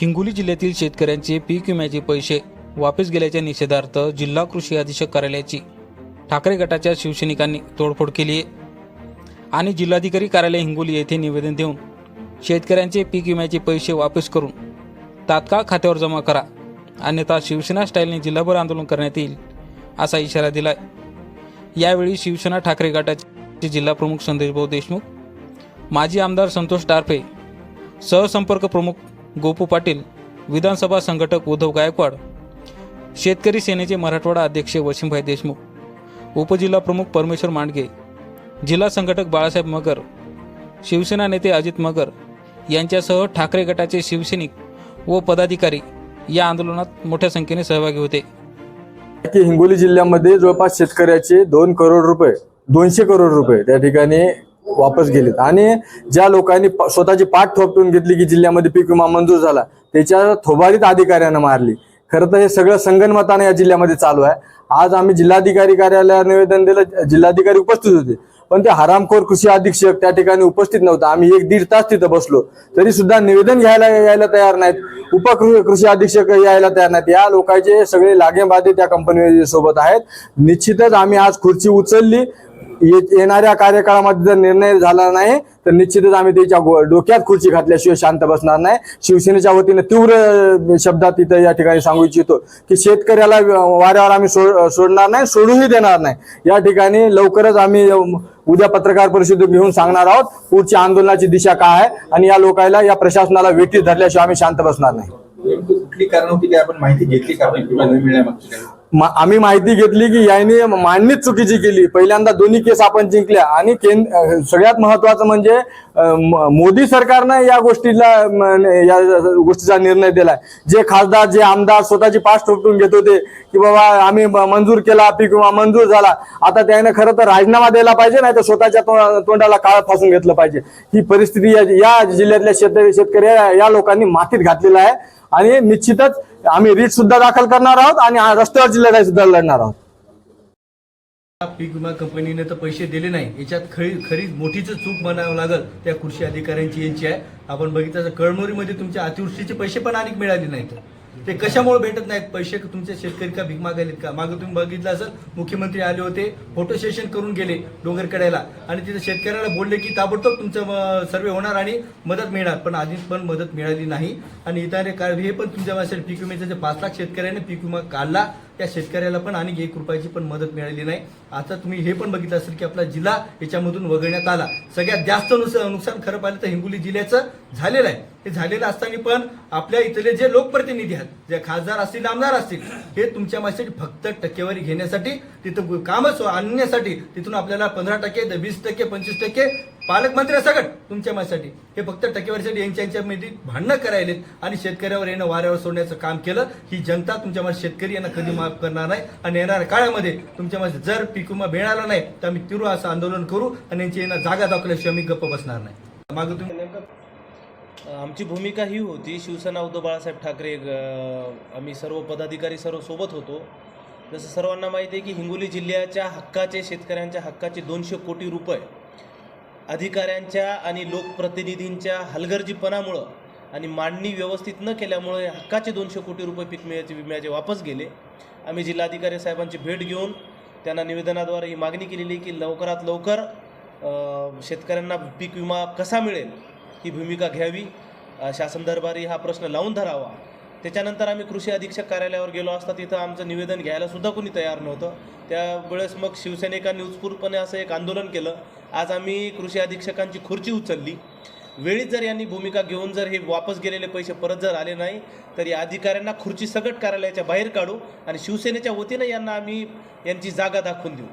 हिंगोली जिल्ह्यातील शेतकऱ्यांचे पीक विम्याचे पैसे वापस गेल्याच्या निषेधार्थ जिल्हा कृषी अधीक्षक कार्यालयाची ठाकरे गटाच्या शिवसैनिकांनी तोडफोड केली आहे. आणि जिल्हाधिकारी कार्यालय हिंगोली येथे निवेदन देऊन शेतकऱ्यांचे पीक विम्याचे पैसे वापस करून तात्काळ खात्यावर जमा करा. अन्यथा शिवसेना स्टाईलने जिल्हाभर आंदोलन करण्यात येईल असा इशारा दिला यावेळी शिवसेना ठाकरे गटाचे जिल्हाप्रमुख संदेशभाऊ देशमुख माजी आमदार संतोष टारफे सहसंपर्क प्रमुख गोपू पाटील विधानसभा संघटक उद्धव गायकवाड शेतकरी सेनेचे मराठवाडा अध्यक्ष वशिमभाई देशमुख उपजिल्हा प्रमुख परमेश्वर मांडगे जिल्हा संघटक बाळासाहेब मगर शिवसेना नेते अजित मगर यांच्यासह ठाकरे गटाचे शिवसैनिक व पदाधिकारी या आंदोलनात मोठ्या संख्येने सहभागी होते. की हिंगोली जिल्ह्यामध्ये जवळपास शेतकऱ्याचे दोन करोड रुपये दोनशे करोड रुपये त्या ठिकाणी वापस गेलेत. आणि ज्या लोकांनी प- स्वतःची पाठ थोपटून घेतली की जिल्ह्यामध्ये पीक विमा मंजूर झाला त्याच्या थोबाडीत अधिकाऱ्यानं मारली. खरं तर हे सगळं संगणमतानं या जिल्ह्यामध्ये चालू आहे. आज आम्ही जिल्हाधिकारी कार्यालयाला निवेदन दिलं जिल्हाधिकारी उपस्थित होते. पण ते हरामखोर कृषी अधीक्षक त्या ठिकाणी उपस्थित नव्हता. आम्ही एक दीड तास तिथं बसलो. तरी सुद्धा निवेदन घ्यायला यायला तयार नाहीत. उपकृ कृषी अधीक्षक यायला तयार नाहीत. या लोकांचे सगळे लागेबाधे त्या कंपनी सोबत आहेत. निश्चितच आम्ही आज खुर्ची उचलली. येणाऱ्या कार्यकाळामध्ये जर निर्णय झाला नाही तर निश्चितच आम्ही त्याच्या डोक्यात खुर्ची घातल्याशिवाय शांत बसणार नाही. शिवसेनेच्या वतीने तीव्र शब्दात इथं या ठिकाणी सांगू इच्छितो की शेतकऱ्याला वाऱ्यावर आम्ही सो- सोडणार नाही सोडूही देणार नाही. या ठिकाणी लवकरच आम्ही उद्या पत्रकार परिषद घेऊन सांगणार आहोत पुढच्या आंदोलनाची दिशा काय आहे आणि या लोकांना या प्रशासनाला वेठीस धरल्याशिवाय आम्ही शांत बसणार नाही. कुठली कारण होती की आपण माहिती घेतली का मिळण्यामागची आम्ही माहिती घेतली की याने मांडणीच चुकीची केली. पहिल्यांदा दोन्ही केस आपण जिंकल्या. आणि केंद्र सगळ्यात महत्वाचं म्हणजे मोदी सरकारनं या गोष्टीला या गोष्टीचा निर्णय दिलाय. जे खासदार जे आमदार स्वतःची पाठ ठोपटून घेत होते की बाबा आम्ही म- मंजूर केला पीक विमा मंजूर झाला आता त्याने खरं तर राजीनामा द्यायला पाहिजे नाही तर स्वतःच्या तोंडाला काळ फासून घेतलं पाहिजे. ही परिस्थिती या- या जिल्ह्यातल्या शेतकरी शेतकरी या लोकांनी मातीत घातलेला आहे. आणि निश्चितच आम्ही रीट सुद्धा दाखल करणार आहोत आणि रस्त्यावरची लढाई सुद्धा लढणार आहोत. पीक विमा कंपनीने तर पैसे दिले नाही. याच्यात खरी खरी मोठीच चूक म्हणावं लागल. त्या कृषी अधिकाऱ्यांची यांची आहे. आपण बघितलं तर कळमोरीमध्ये तुमच्या अतिवृष्टीचे पैसे पण अनेक मिळाले नाहीत. ते कशामुळे भेटत नाहीत? पैसे तुमचे शेतकरी का भीक मागायलेत का? मागं तुम्ही बघितलं असेल मुख्यमंत्री आले होते फोटो सेशन करून गेले डोंगरकड्याला. आणि तिथे शेतकऱ्याला बोलले की ताबडतोब तुमचं सर्वे होणार आणि मदत मिळणार. पण आधी पण मदत मिळाली नाही. आणि इतर हे पण तुमच्या माझ्या पीक विम्याचे जे पाच लाख शेतकऱ्याने पीक विमा काढला. त्या शेतकऱ्याला पण आणि एक रुपयाची पण मदत मिळाली नाही. आता तुम्ही हे पण बघितलं असेल की आपला जिल्हा याच्यामधून वगळण्यात आला. सगळ्यात जास्त नुकसान खरं पाहिलं तर हिंगोली जिल्ह्याचं झालेलं आहे. हे झालेलं असताना पण आपल्या इथले जे लोकप्रतिनिधी आहेत जे खासदार असतील आमदार असतील हे तुमच्या माझ्यासाठी फक्त टक्केवारी घेण्यासाठी तिथं कामच आणण्यासाठी तिथून आपल्याला पंधरा टक्के वीस टक्के पंचवीस टक्के पालकमंत्र्यासकट तुमच्या माझ्यासाठी हे फक्त टक्केवारीसाठी यांच्या यांच्यामध्ये भांडणं करायलेत आणि शेतकऱ्यावर येणं वाऱ्यावर सोडण्याचं काम केलं. ही जनता तुमच्या माझ्या शेतकरी यांना कधी माफ करणार नाही आणि येणाऱ्या काळामध्ये तुमच्या माझ्या जर पीक विमा मिळाला नाही तर आम्ही तीव्र असं आंदोलन करू आणि यांची यांना जागा दाखवल्याशिवाय आम्ही गप्प बसणार नाही. मागं तुम्ही आमची भूमिका ही होती शिवसेना उद्धव बाळासाहेब ठाकरे आम्ही सर्व पदाधिकारी सर्व सोबत होतो. जसं सर्वांना माहिती आहे की हिंगोली जिल्ह्याच्या हक्काचे शेतकऱ्यांच्या हक्काचे दोनशे कोटी रुपये अधिकाऱ्यांच्या आणि लोकप्रतिनिधींच्या हलगर्जीपणामुळं आणि मांडणी व्यवस्थित न केल्यामुळे हक्काचे दोनशे कोटी रुपये पीक विम्याचे विम्याचे वापस गेले. आम्ही जिल्हाधिकारी साहेबांची भेट घेऊन त्यांना निवेदनाद्वारे ही मागणी केलेली की लवकरात लवकर शेतकऱ्यांना पीक विमा कसा मिळेल ही भूमिका घ्यावी. शासन दरबारी हा प्रश्न लावून धरावा. त्याच्यानंतर आम्ही कृषी अधीक्षक कार्यालयावर गेलो असता तिथं आमचं निवेदन घ्यायला सुद्धा कोणी तयार नव्हतं. त्यावेळेस मग शिवसैनिकांनी उत्स्फूर्तपणे असं एक आंदोलन केलं. आज आम्ही कृषी अधीक्षकांची खुर्ची उचलली. वेळीच जर यांनी भूमिका घेऊन जर हे वापस गेलेले पैसे परत जर आले नाही तर या अधिकाऱ्यांना खुर्ची सगट कार्यालयाच्या बाहेर काढू आणि शिवसेनेच्या वतीनं यांना आम्ही यांची जागा दाखवून देऊ.